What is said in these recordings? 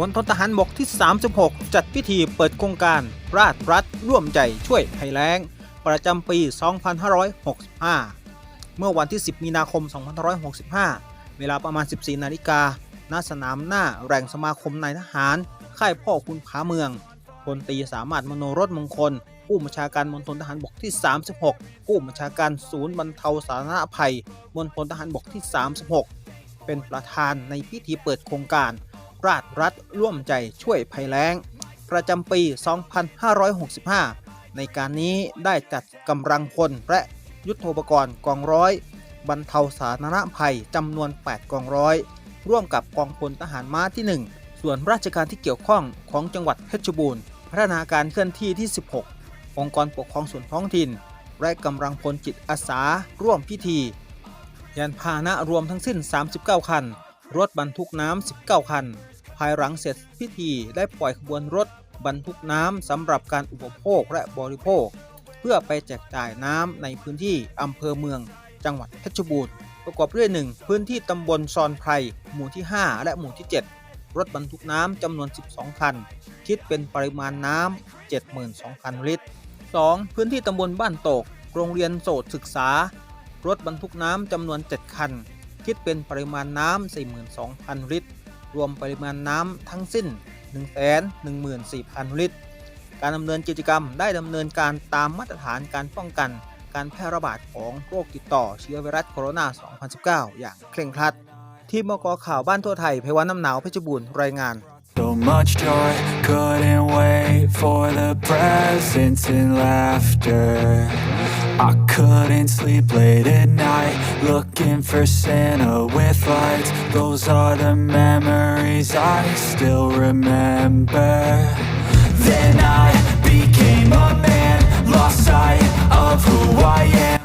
มณฑลทหารบกที่ 36 จัดพิธีเปิดโครงการ ราชรัฐร่วมใจช่วยภัยแล้ง ประจำปี 2565 เมื่อวันที่ 10 มีนาคม 2565 เวลาประมาณ 14 นาฬิกาณสนามหน้าแหล่งสมาคมนายทหาร ค่ายพ่อคุณผาเมืองพลตีสามารถมโนรสมงคล ผู้บัญชาการมณฑลทหารบกที่ 36 ผู้บัญชาการศูนย์บรรเทาสาธารณภัยมณฑลทหารบกที่ 36 เป็นประธานในพิธีเปิดโครงการ ราชรัฐร่วมใจช่วยภัยแล้ง ประจำปี 2565 ในการนี้ได้จัดกำลังพลและยุทโธปกรณ์กองร้อย บรรเทาสาธารณภัยจำนวน 8 กองร้อย ร่วมกับกองพลทหารม้าที่ 1 ส่วนราชการที่เกี่ยวข้องของจังหวัดเพชรบูรณ์ พัฒนาการเคลื่อนที่ที่ 16 องค์กรปกครองส่วนท้องถิ่น และกำลังพลจิตอาสาร่วมพิธี ยานพาหนะรวมทั้งสิ้น 39 คัน รถบรรทุกน้ำ 19 คัน ภายหลังเสร็จพิธีได้ปล่อยขบวนรถบรรทุกน้ำสำหรับการอุปโภคและบริโภค เพื่อไปแจกจ่ายน้ำในพื้นที่อำเภอเมือง จังหวัดเพชรบูรณ์ประกอบด้วย 1 พื้นที่ตำบลซอนไพรหมู่ที่ 5 และหมู่ที่ 7 รถบรรทุกน้ำจำนวน 12 คัน คิดเป็นปริมาณน้ำ72,000 ลิตร 2. พื้นที่ตำบลบ้านโตก โรงเรียนโสตศึกษา รถบรรทุกน้ำจำนวน 7 คัน คิดเป็นปริมาณน้ำ42,000 ลิตร รวมปริมาณน้ำทั้งสิ้น 114,000 ลิตร การดำเนินกิจกรรมได้ดำเนินการตามมาตรฐานการป้องกัน การแพร่ระบาดของโรคติดต่อเชื้อไวรัสโคโรนา 2019 อย่างเคร่งครัด ทีมมกข่าวบ้านทั่วไทยเพวันน้ำหนาวเพชรบูรณ์รายงาน So much joy, couldn't wait for the presents and laughter. I couldn't sleep late at night, looking for Santa with lights. Those are the memories I still remember. Then I became a man, lost sight of who I am.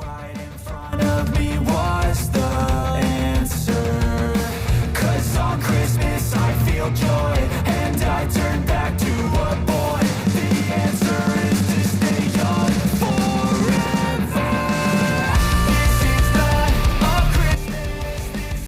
Right in front of me was the answer. Cause on Christmas I feel joy.